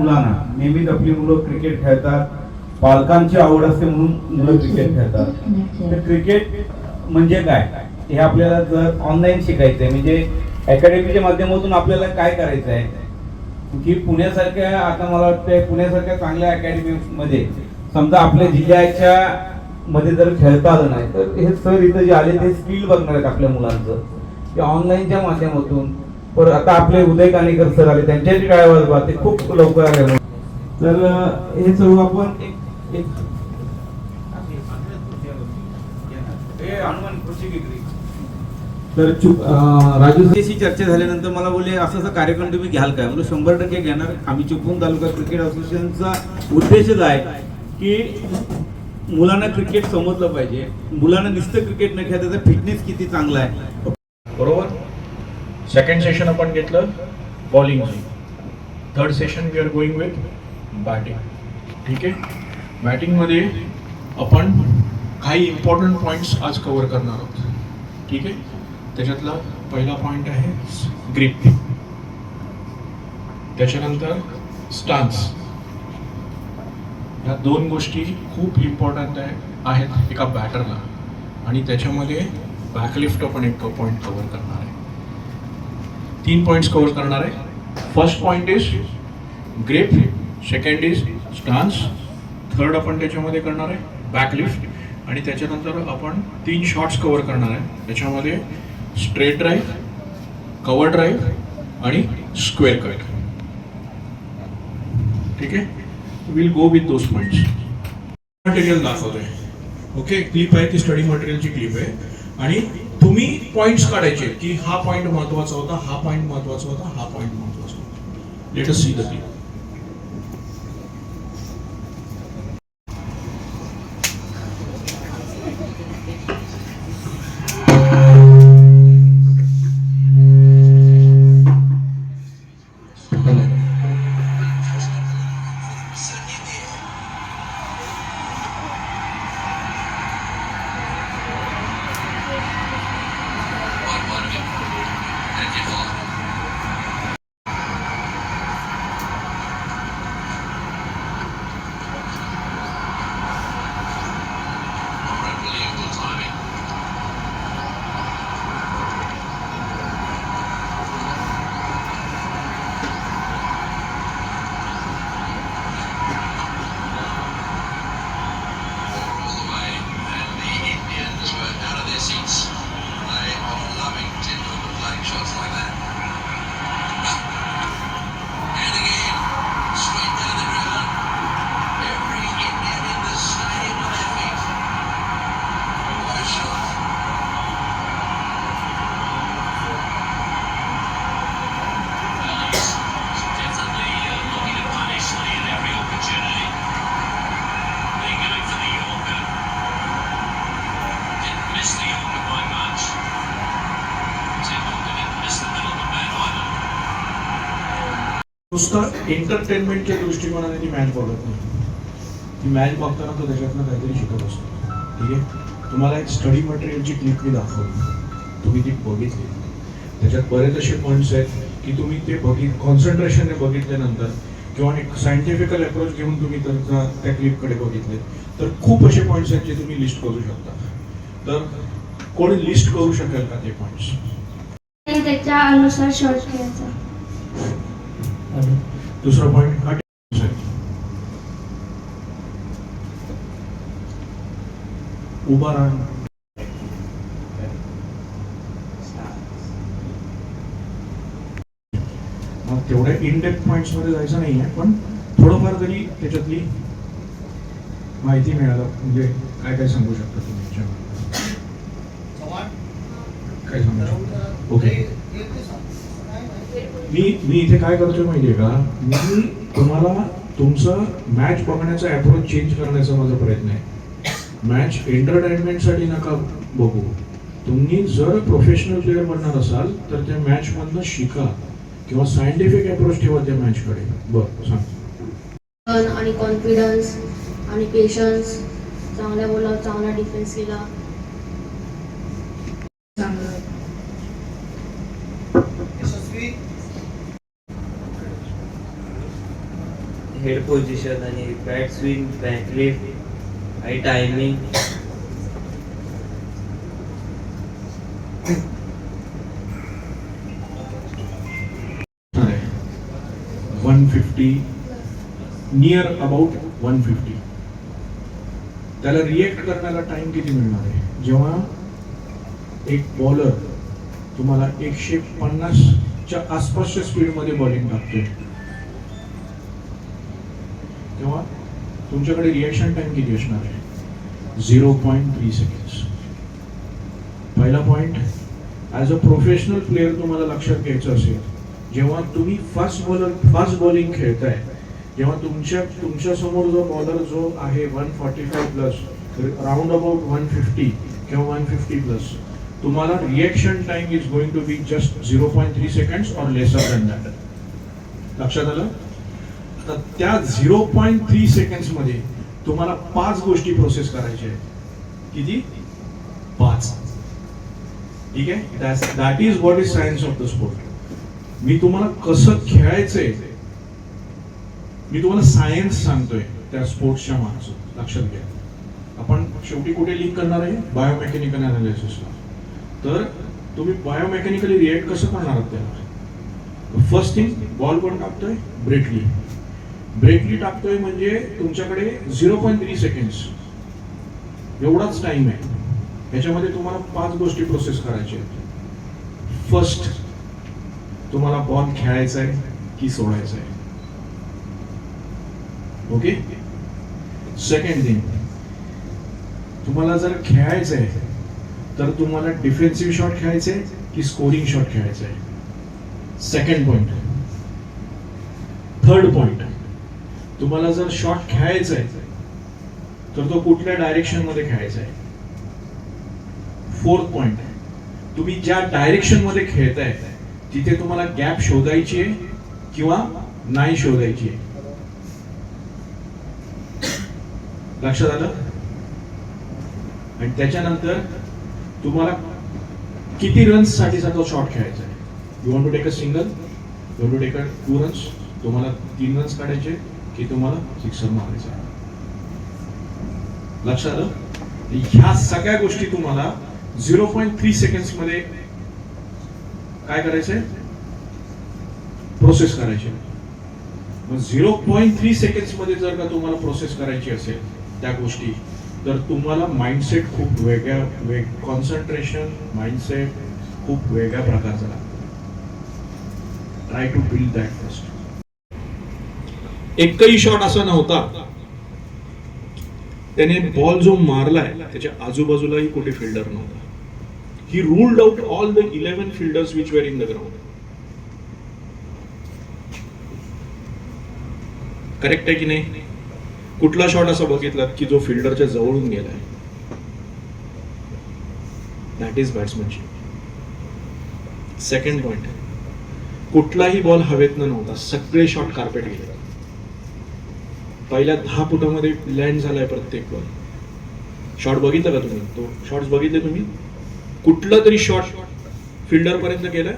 मुलांना. नेहमीच आपली मुलं क्रिकेट खेळतात. पालकांची आवड असते म्हणून मुलं क्रिकेट खेळतात. तर क्रिकेट म्हणजे काय? हे आपल्याला जर ऑनलाईन शिकायचं आहे म्हणजे अकॅडमीच्या माध्यमातून आपल्याला काय करायचं आहे की पुण्यासारख्या आता मला वाटतं पुण्यासारख्या चांगल्या अकॅडमीमध्ये समजा आपल्या जिल्ह्याच्या मध्ये जर खेळता आलं नाही तर हे सर इथं जे आले ते स्किल बघणार आहेत आपल्या मुलांचं. ते ऑनलाईनच्या माध्यमातून पर आता आपले उदय कानेकर सर आले त्यांच्याही काय वाजवा ते खूप लवकर आले तर हे सर्व आपण एक एक ए, हनुमान, खुर्ची घे घरी. तर चुप अं, राजू सरांशी चर्चा झाल्यानंतर मला बोलले असं असं कार्यक्रम तुम्ही घ्याल काय म्हणजे शंभर टक्के घेणार. आम्ही चिपळूण तालुका क्रिकेट असोसिएशनचा उद्देशच आहे की मुलांना क्रिकेट समजलं पाहिजे. मुलांना नुसतं क्रिकेट न खेळता त्याचा फिटनेस किती चांगला आहे. बरोबर? सेकंड सेशन आपण घेतलं बॉलिंगची third session we are going with batting ठीक आहे? बॅटिंगमध्ये आपण काही इम्पॉर्टंट पॉईंट्स आज कव्हर करणार आहोत. ठीक आहे? त्याच्यातला पहिला पॉईंट आहे ग्रीप त्याच्यानंतर स्टान्स ह्या दोन गोष्टी खूप इम्पॉर्टंट आहे आहेत एका बॅटरला आणि त्याच्यामध्ये बॅकलिफ्ट आपण एक पॉईंट कव्हर करणार आहे. तीन पॉईंट्स कव्हर करणार आहे. First point is grip second is stance third आपण त्याच्यामध्ये करणार आहे बॅकलिफ्ट आणि त्याच्यानंतर आपण तीन शॉट्स कव्हर करणार आहे. त्याच्यामध्ये स्ट्रेट ड्राईव्ह कवर ड्राईव्ह आणि स्क्वेअर कट ठीक आहे? Will go with those points material दाखवतोय. ओके क्लिप आहे ती स्टडी मटेरियलची क्लिप आहे. आणि तुम्ही पॉइंट्स काढायचे की हा पॉइंट महत्त्वाचा होता हा पॉइंट महत्त्वाचा होता हा पॉइंट महत्त्वाचा होता. Let us see the clip नुसतं एंटरटेनमेंटच्या दृष्टिकोनाने ती मॅच बघत नाही. ती मॅच बघताना तो त्याच्यातनं काहीतरी शिकत असतो. ठीक आहे? तुम्हाला एक स्टडी मटेरियलची क्लिप मी दाखवली तुम्ही ती बघितली. त्याच्यात बरेच असे पॉईंट्स आहेत की तुम्ही ते बघित कॉन्सन्ट्रेशनने बघितल्यानंतर किंवा एक सायंटिफिकल अप्रोच घेऊन तुम्ही त्यांचा त्या क्लिपकडे बघितले तर खूप असे पॉईंट्स आहेत जे तुम्ही लिस्ट करू शकता. तर कोणी लिस्ट करू शकेल का ते पॉईंट्स त्याच्या अनुसार शॉर्ट घ्यायचा दुसरा पॉईंट आहे उभा राहणं. तेवढ्या इन डेप्थ पॉइंट्समध्ये जायचं नाही आहे पण थोडंफार तरी त्याच्यातली माहिती मिळालं. म्हणजे काय काय सांगू शकता तुम्ही? काय सांगू शकता? ओके मी मी इथे काय करतोय माहितीये का? मी तुम्हाला तुमचं मॅच बघण्याचा अप्रोच चेंज करण्याचा माझा प्रयत्न आहे. मॅच एंटरटेनमेंटसाठी नका बघू. तुम्ही जर प्रोफेशनल प्लेअर बनणार असाल तर त्या मॅच मधनं शिका. किंवा सायंटिफिक अप्रोच ठेवा त्या मॅचकडे बरं सांग. आणि कॉन्फिडन्स आणि पेशन्स चांगल्या बोला चांगला डिफेन्स केला चांगलं हेड पोझिशन आणि बॅक स्विंग बॅक लिफ्ट आणि timing one fifty near about one fifty त्याला रिएक्ट करण्याला टाइम किती मिळणार आहे? जेव्हा एक बॉलर तुम्हाला एकशे पन्नासच्या आसपासच्या स्पीडमध्ये बॉलिंग टाकतोय. तेव्हा तुमच्याकडे रिएक्शन टाइम किती असणार आहे? झिरो पॉईंट थ्री सेकंड्स पहिला point as a professional player तुम्हाला लक्षात घ्यायचं असेल जेव्हा तुम्ही फास्ट बॉलर फास्ट बॉलिंग खेळताय जेव्हा तुमच्या तुमच्यासमोर जो बॉलर जो आहे one forty five plus round about one fifty किंवा वन फिफ्टी प्लस तुम्हाला reaction time is going to be just zero point three seconds or lesser than that लक्षात आलं? तर त्या झिरो पॉईंट थ्री सेकंड्समध्ये तुम्हाला पाच गोष्टी प्रोसेस करायच्या आहेत. किती? पाच. ठीक आहे? That is what is science of the sport मी तुम्हाला कसं खेळायचंय मी तुम्हाला सायन्स सांगतोय त्या स्पोर्ट्सच्या माणसं लक्षात घ्या. आपण शेवटी कुठे लिंक करणार आहे? बायोमेकॅनिकल अनालिसिसला तर तुम्ही बायोमेकॅनिकली रिएक्ट कसं करणार आहात त्याला? फर्स्ट थिंग बॉल कोण टाकतोय ब्रेटली ब्रेकली टाकतोय म्हणजे तुमच्याकडे झिरो पॉईंट थ्री सेकंड्स. एवढाच टाइम आहे. याच्यामध्ये तुम्हाला पाच गोष्टी प्रोसेस करायच्या आहेत. फर्स्ट तुम्हाला बॉल खेळायचा आहे की सोडायचा आहे. ओके सेकंड थिंग तुम्हाला जर खेळायचं आहे तर तुम्हाला डिफेन्सिव्ह शॉट खेळायचे की स्कोरिंग शॉट खेळायचं आहे. सेकंड पॉइंट थर्ड पॉइंट तुम्हाला जर शॉट खेळायचा आहे तर तो कुठल्या डायरेक्शनमध्ये खेळायचा आहे? फोर्थ पॉइंट तुम्ही ज्या डायरेक्शनमध्ये खेळताय तिथे तुम्हाला गॅप शोधायची आहे किंवा नाही शोधायची आहे? लक्षात आलं? आणि त्याच्यानंतर तुम्हाला किती रन्स साठीचा तो शॉट खेळायचा आहे? You want to take a single you want to take a two runs तुम्हाला तीन रन्स काढायचे की तुम्हाला शिक्षण मागायचं आहे. लक्षात आलं? ह्या सगळ्या गोष्टी तुम्हाला झिरो पॉईंट थ्री सेकंडमध्ये काय करायचंय? प्रोसेस करायची मग झिरो पॉईंट थ्री सेकंडमध्ये जर का तुम्हाला प्रोसेस करायची असेल त्या गोष्टी तर तुम्हाला माइंडसेट खूप वेगळ्या वेग कॉन्सन्ट्रेशन माइंडसेट खूप वेगळ्या प्रकारचा लागतो. Try to build that first एकही शॉट असा नव्हता. त्याने बॉल जो मारलाय त्याच्या आजूबाजूलाही कुठे फिल्डर नव्हता. He ruled out all the eleven fielders which were in the ground correct आहे की नाही? कुठला शॉट असा बघितला की जो फिल्डरच्या जवळून गेलाय? That is batsmanship second point कुठलाही बॉल हवेतनं नव्हता. सगळे शॉट कार्पेट गेले. पहिल्या दहा फुटामध्ये लँड झालाय प्रत्येक बॉल शॉट बघितलं का तुम्ही? तो शॉट्स बघितले तुम्ही? कुठला तरी शॉट फिल्डर पर्यंत गेलाय?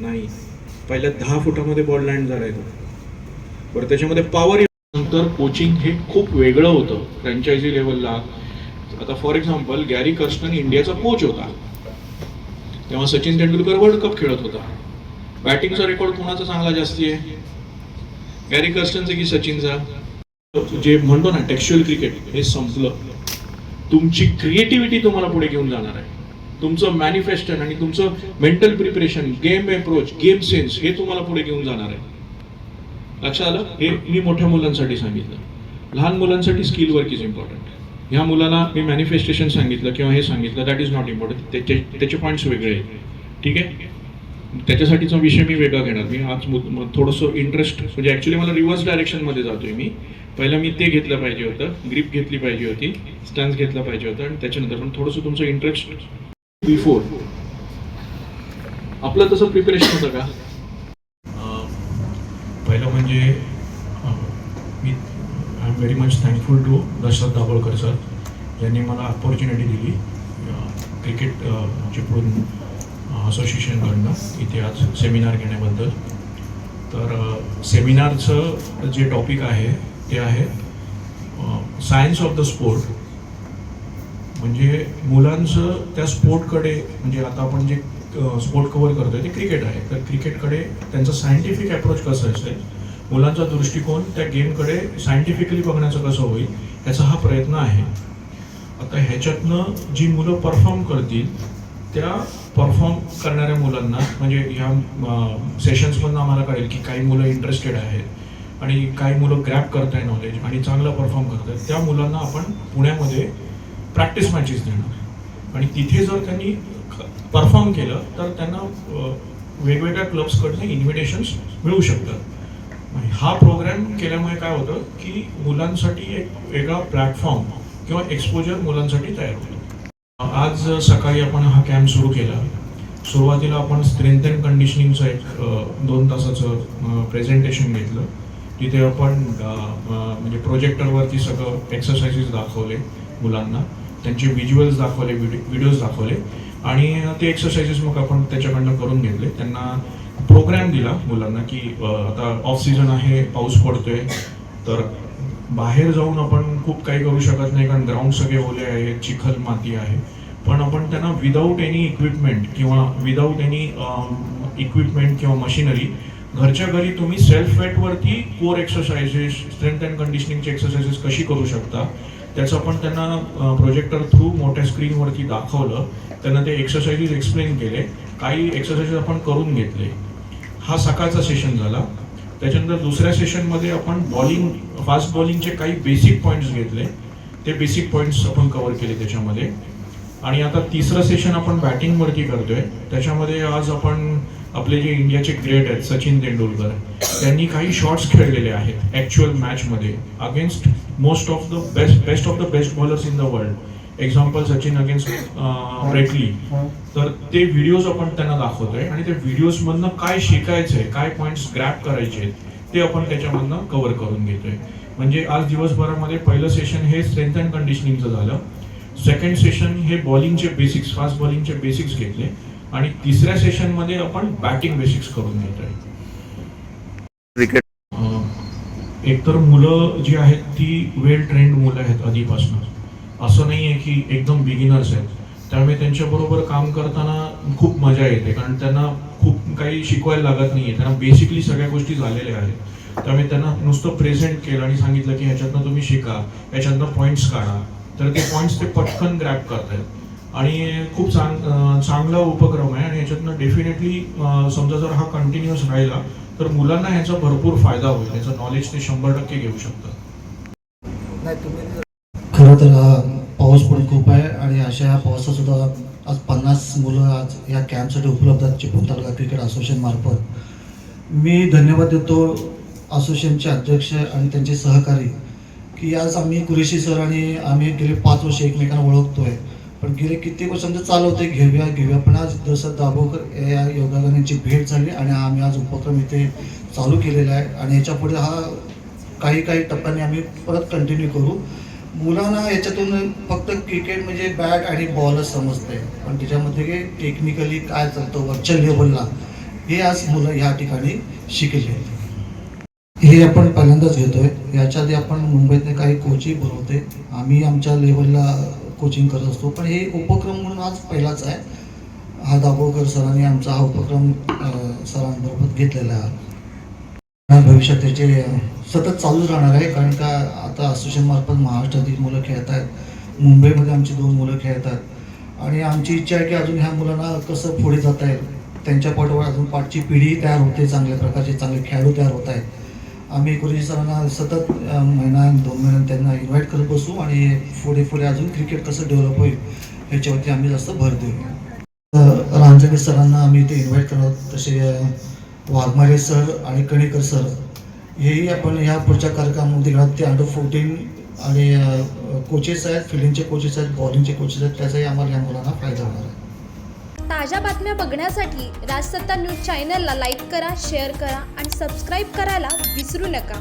नाही. पहिल्या दहा फुटामध्ये बॉल लँड झालाय तो. बरं त्याच्यामध्ये पॉवर नंतर कोचिंग हे खूप वेगळं होतं फ्रँचायझी लेवलला आता फॉर एक्झाम्पल गॅरी कर्स्टन इंडियाचा कोच होता. तेव्हा सचिन तेंडुलकर वर्ल्ड कप खेळत होता. बॅटिंगचा रेकॉर्ड कोणाचा चांगला जास्ती आहे? गॅरी कर्स्टनचा की सचिनचा? जे म्हणतो ना टेक्स्च्युअल क्रिकेट हे संपलं. तुमची क्रिएटिव्हिटी तुम्हाला पुढे घेऊन जाणार आहे. तुमचं मॅनिफेस्टन आणि तुमचं mental preparation game approach game sense हे तुम्हाला पुढे घेऊन जाणार आहे. लक्षात आलं? हे मी मोठ्या मुलांसाठी सांगितलं. लहान मुलांसाठी स्किल वर्क इज इम्पॉर्टंट ह्या मुलाला मी मॅनिफेस्टेशन सांगितलं किंवा हे सांगितलं दॅट इज नॉट इम्पॉर्टंट त्याचे त्याचे पॉईंट्स वेगळे आहेत. ठीक आहे? त्याच्यासाठीचा विषय मी वेगळा घेणार. मी आज थोडंसं इंटरेस्ट म्हणजे ॲक्च्युली मला रिव्हर्स डायरेक्शनमध्ये जातोय मी. पहिलं मी ते घेतलं पाहिजे होतं. ग्रीप घेतली पाहिजे होती. स्टॅन्स घेतला पाहिजे होता. आणि त्याच्यानंतर पण थोडंसं तुमचं इंटरेस्ट बिफोर आपलं तसं प्रिपरेशन होतं का? पहिलं म्हणजे मी I am very much thankful to Dashrath Dabholkar sir यांनी मला अपॉर्च्युनिटी दिली. क्रिकेट म्हणजे चिपळूण असोसिएशनकडनं इथे आज सेमिनार घेण्याबद्दल. तर सेमिनारचं जे टॉपिक आहे ते आहे सायन्स ऑफ द स्पोर्ट. म्हणजे मुलांचं त्या स्पोर्टकडे म्हणजे आता आपण जे स्पोर्ट कव्हर करतोय ते क्रिकेट आहे. तर क्रिकेटकडे त्यांचं सायंटिफिक अप्रोच कसं असेल मुलांचा दृष्टिकोन त्या गेमकडे सायंटिफिकली बघण्याचं कसं होईल याचा हा प्रयत्न आहे. आता ह्याच्यातनं जी मुलं परफॉर्म करतील त्या परफॉर्म करणाऱ्या मुलांना म्हणजे ह्या सेशन्समधनं आम्हाला कळेल की काही मुलं इंटरेस्टेड आहेत आणि काही मुलं ग्रॅप करत आहे नॉलेज आणि चांगलं परफॉर्म करत आहेत त्या मुलांना आपण पुण्यामध्ये प्रॅक्टिस मॅचेस देणार. आणि तिथे जर त्यांनी परफॉर्म केलं तर त्यांना वेगवेगळ्या क्लब्सकडनं इन्व्हिटेशन्स मिळू शकतात. हा प्रोग्राम केल्यामुळे काय होतं की मुलांसाठी एक वेगळा प्लॅटफॉर्म किंवा एक्सपोजर मुलांसाठी तयार होतो आज सकाळी आपण हा कॅम्प सुरू केला. सुरुवातीला आपण स्ट्रेंथ अँड कंडिशनिंगचं एक दोन तासाचं प्रेझेंटेशन घेतलं. तिथे आपण म्हणजे प्रोजेक्टरवरती सगळं एक्सरसाइजेस दाखवले मुलांना. त्यांचे व्हिज्युअल्स दाखवले व्हिडिओज दाखवले. आणि ते एक्सरसाइजेस मग आपण त्याच्याकडनं करून घेतले. त्यांना प्रोग्रॅम दिला मुलांना की आता ऑफ सीझन आहे पाऊस पडतोय. तर बाहेर जाऊन आपण खूप काही करू शकत नाही कारण ग्राउंड सगळे ओले आहेत चिखल माती आहे. पण आपण त्यांना विदाऊट एनी इक्विपमेंट किंवा विदाऊट एनी इक्विपमेंट किंवा मशिनरी घरच्या घरी तुम्ही सेल्फ वेटवरती कोर एक्सरसाइजेस स्ट्रेंथ अँड कंडिशनिंगचे एक्सरसाइजेस कशी करू शकता? त्याचं आपण त्यांना प्रोजेक्टर थ्रू मोठ्या स्क्रीनवरती दाखवलं. त्यांना ते एक्सरसाइजेस एक्सप्लेन केले. काही एक्सरसाइजेस आपण करून घेतले. हा सकाळचा सेशन झाला. त्याच्यानंतर दुसऱ्या सेशनमध्ये आपण बॉलिंग फास्ट बॉलिंगचे काही बेसिक पॉईंट्स घेतले. ते बेसिक पॉईंट्स आपण कव्हर केले त्याच्यामध्ये. आणि आता तिसरं सेशन आपण बॅटिंगवरती करतोय. त्याच्यामध्ये आज आपण आपले जे इंडियाचे ग्रेट आहेत सचिन तेंडुलकर त्यांनी काही शॉट्स खेळलेले आहेत ॲक्च्युअल मॅचमध्ये against most of the best best of the best bowlers in the world example Sachin against Brett Lee तर ते व्हिडिओज आपण त्यांना दाखवतोय आणि त्या व्हिडिओजमधनं काय शिकायचंय काय पॉईंट्स ग्रॅप करायचे ते आपण त्याच्यामधनं कव्हर करून घेतोय. म्हणजे आज दिवसभरामध्ये पहिलं सेशन हे स्ट्रेंथ अँड कंडिशनिंगचं झालं. सेकंड सेशन हे बॉलिंगचे बेसिक्स फास्ट बॉलिंगचे बेसिक्स घेतले. आणि तिसऱ्या सेशनमध्ये आपण बॅटिंग बेसिक्स करून घेतोय. क्रिकेट एकतर मुलं जी आहेत ती वेल ट्रेंड मुलं आहेत आधीपासून असं नाही आहे की एकदम बिगिनर्स आहेत. त्यामुळे त्यांच्याबरोबर काम करताना खूप मजा येते कारण त्यांना खूप काही शिकवायला लागत नाही आहे त्यांना बेसिकली सगळ्या गोष्टी झालेल्या आहेत. त्यामुळे त्यांना नुसतं प्रेझेंट केलं आणि सांगितलं की ह्याच्यातनं तुम्ही शिका याच्यातनं पॉईंट्स काढा. तर ते पॉईंट्स ते पटकन ग्रॅप करतायत. आणि खूप चांग चांगला उपक्रम आहे आणि ह्याच्यातनं डेफिनेटली समजा जर हा कंटिन्युअस राहिला तर मुलांना ह्याचा भरपूर फायदा होईल. याचं नॉलेज ते शंभर टक्के घेऊ शकतात. नाही तुम्ही खरं तर हा पाऊस पण खूप आहे आणि अशा ह्या आज पन्नास मुलं आज या कॅम्पसाठी उपलब्ध आहेत चिपळूण तालुका क्रिकेट असोसिएशन मार्फत. मी धन्यवाद देतो असोसिएशनचे अध्यक्ष आणि त्यांचे सहकारी की आज आम्ही कुरेशी सर आणि आम्ही गेले पाच वर्ष एकमेकांना ओळखतोय. पण गेले कित्येक वर्ष आमचं चालू होते घेऊया घेऊया. पण आज दसर दाभोकर या योगागांची भेट झाली आणि आम्ही आज उपक्रम इथे चालू केलेला आहे. आणि याच्यापुढे हा काही काही टप्प्यांनी आम्ही परत कंटिन्यू करू. मुलांना याच्यातून फक्त क्रिकेट म्हणजे बॅट आणि बॉलच समजते पण त्याच्यामध्ये टेक्निकली काय चालतं वरच्या लेवलला हे आज मुलं ह्या ठिकाणी शिकले. हे आपण पहिल्यांदाच घेतोय. याच्या आधी आपण मुंबईतले काही कोचिंग बनवते आम्ही आमच्या लेवलला कोचिंग करत असतो. पण हे उपक्रम म्हणून आज पहिलाच आहे. हा दाभोळकर सरांनी आमचा हा उपक्रम सरांबरोबर घेतलेला आहे. भविष्यात त्याचे सतत चालूच राहणार आहे. कारण का आता असोसिएशन मार्फत महाराष्ट्रातील मुलं खेळत आहेत मुंबईमध्ये आमची दोन मुलं खेळतात. आणि आमची इच्छा आहे की अजून ह्या मुलांना कसं पुढे जाता येईल. त्यांच्या पाठोपाठ अजून पाठची पिढी तयार होते चांगल्या प्रकारचे चांगले खेळाडू तयार होत आहेत. आम्ही गुरुजी सरांना सतत महिना दोन महिन्यात त्यांना इन्व्हाइट करत बसू आणि पुढे पुढे अजून क्रिकेट कसं डेव्हलप होईल ह्याच्यावरती आम्ही जास्त भर देऊ. रांजणे सरांना आम्ही इथे इन्व्हाइट करत तसे वाघमारे सर आणि कणेकर सर हेही आपण ह्या पुढच्या कार्यक्रमामध्ये घेणार ते अंडर फोर्टीन आणि कोचेस आहेत फिल्डिंगचे कोचेस आहेत बॉलिंगचे कोचेस आहेत त्याचाही आम्हाला या मुलांना फायदा होणार आहे. ताज्या बातम्या बघण्यासाठी राजसत्ता न्यूज चॅनलला लाईक करा शेअर करा आणि सबस्क्राईब करायला विसरू नका.